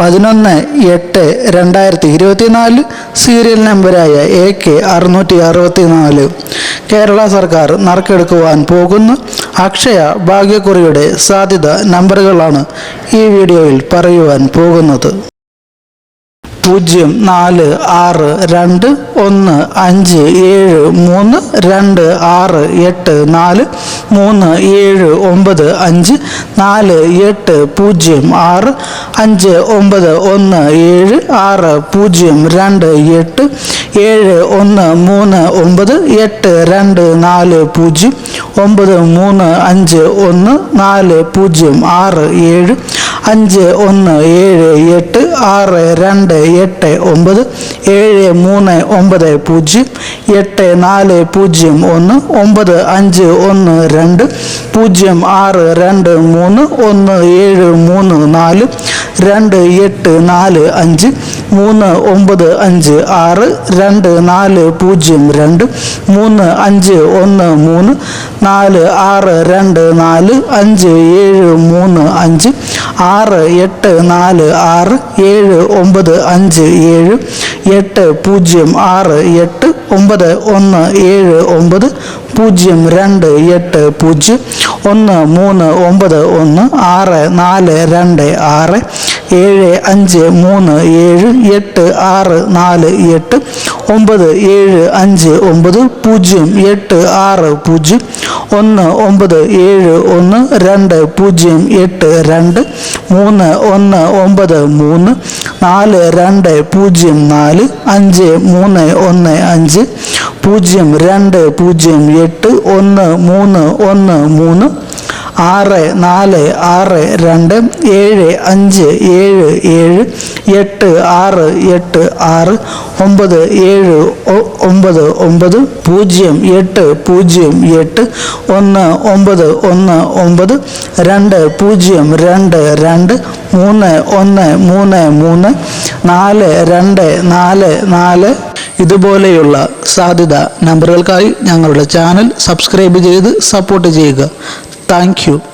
പതിനൊന്ന് എട്ട് രണ്ടായിരത്തി ഇരുപത്തിനാല് സീരിയൽ നമ്പരായ എ കെ അറുന്നൂറ്റി അറുപത്തിനാല്. കേരള സർക്കാർ നറുക്കെടുക്കുവാൻ പോകുന്ന. അക്ഷയ ഭാഗ്യക്കുറിയുടെ സാധ്യത നമ്പറുകളാണ് ഈ വീഡിയോയിൽ പറയുവാൻ പോകുന്നത്. പൂജ്യം നാല് ആറ് രണ്ട് ഒന്ന് അഞ്ച് ഏഴ് മൂന്ന് രണ്ട് ആറ് എട്ട് നാല് മൂന്ന് ഏഴ് ഒമ്പത് അഞ്ച് നാല് എട്ട് പൂജ്യം ആറ് അഞ്ച് ഒമ്പത് ഒന്ന് ഏഴ് ആറ് പൂജ്യം രണ്ട് എട്ട് ഏഴ് ഒന്ന് മൂന്ന് ഒമ്പത് എട്ട് രണ്ട് നാല് പൂജ്യം ഒമ്പത് മൂന്ന് അഞ്ച് ഒന്ന് നാല് പൂജ്യം ആറ് ഏഴ് അഞ്ച് ഒന്ന് ഏഴ് എട്ട് ആറ് രണ്ട് എട്ട് ഒമ്പത് ഏഴ് മൂന്ന് ഒമ്പത് പൂജ്യം എട്ട് നാല് പൂജ്യം ഒന്ന് ഒമ്പത് അഞ്ച് ഒന്ന് രണ്ട് പൂജ്യം ആറ് രണ്ട് മൂന്ന് ഒന്ന് ഏഴ് മൂന്ന് നാല് രണ്ട് എട്ട് നാല് അഞ്ച് മൂന്ന് ഒമ്പത് അഞ്ച് ആറ് രണ്ട് നാല് പൂജ്യം രണ്ട് മൂന്ന് അഞ്ച് ഒന്ന് മൂന്ന് നാല് ആറ് രണ്ട് നാല് അഞ്ച് ഏഴ് മൂന്ന് അഞ്ച് ആറ് എട്ട് നാല് ആറ് ഏഴ് ഒമ്പത് അഞ്ച് ഏഴ് എട്ട് പൂജ്യം ആറ് എട്ട് ഒമ്പത് ഒന്ന് ഏഴ് ഒമ്പത് പൂജ്യം രണ്ട് എട്ട് പൂജ്യം ഒന്ന് മൂന്ന് ഒമ്പത് ഒന്ന് ആറ് നാല് രണ്ട് ആറ് ഏഴ് അഞ്ച് മൂന്ന് ഏഴ് എട്ട് ആറ് നാല് എട്ട് ഒമ്പത് ഏഴ് അഞ്ച് ഒമ്പത് പൂജ്യം എട്ട് ആറ് പൂജ്യം ഒന്ന് ഒമ്പത് ഏഴ് ഒന്ന് രണ്ട് പൂജ്യം എട്ട് രണ്ട് മൂന്ന് ഒന്ന് ഒമ്പത് മൂന്ന് നാല് രണ്ട് പൂജ്യം നാല് അഞ്ച് മൂന്ന് ഒന്ന് അഞ്ച് പൂജ്യം രണ്ട് പൂജ്യം എട്ട് ഒന്ന് മൂന്ന് ഒന്ന് മൂന്ന് ആറ് നാല് ആറ് രണ്ട് ഏഴ് അഞ്ച് ഏഴ് ഏഴ് എട്ട് ആറ് എട്ട് ആറ് ഒമ്പത് ഏഴ് ഒമ്പത് ഒമ്പത് പൂജ്യം എട്ട് പൂജ്യം എട്ട് ഒന്ന് ഒമ്പത് ഒന്ന് ഒമ്പത് രണ്ട് പൂജ്യം രണ്ട് രണ്ട് മൂന്ന് ഒന്ന് മൂന്ന് മൂന്ന് നാല് രണ്ട് നാല് നാല്. ഇതുപോലെയുള്ള സാധ്യത നമ്പറുകൾക്കായി ഞങ്ങളുടെ ചാനൽ സബ്സ്ക്രൈബ് ചെയ്ത് സപ്പോർട്ട് ചെയ്യുക. Thank you.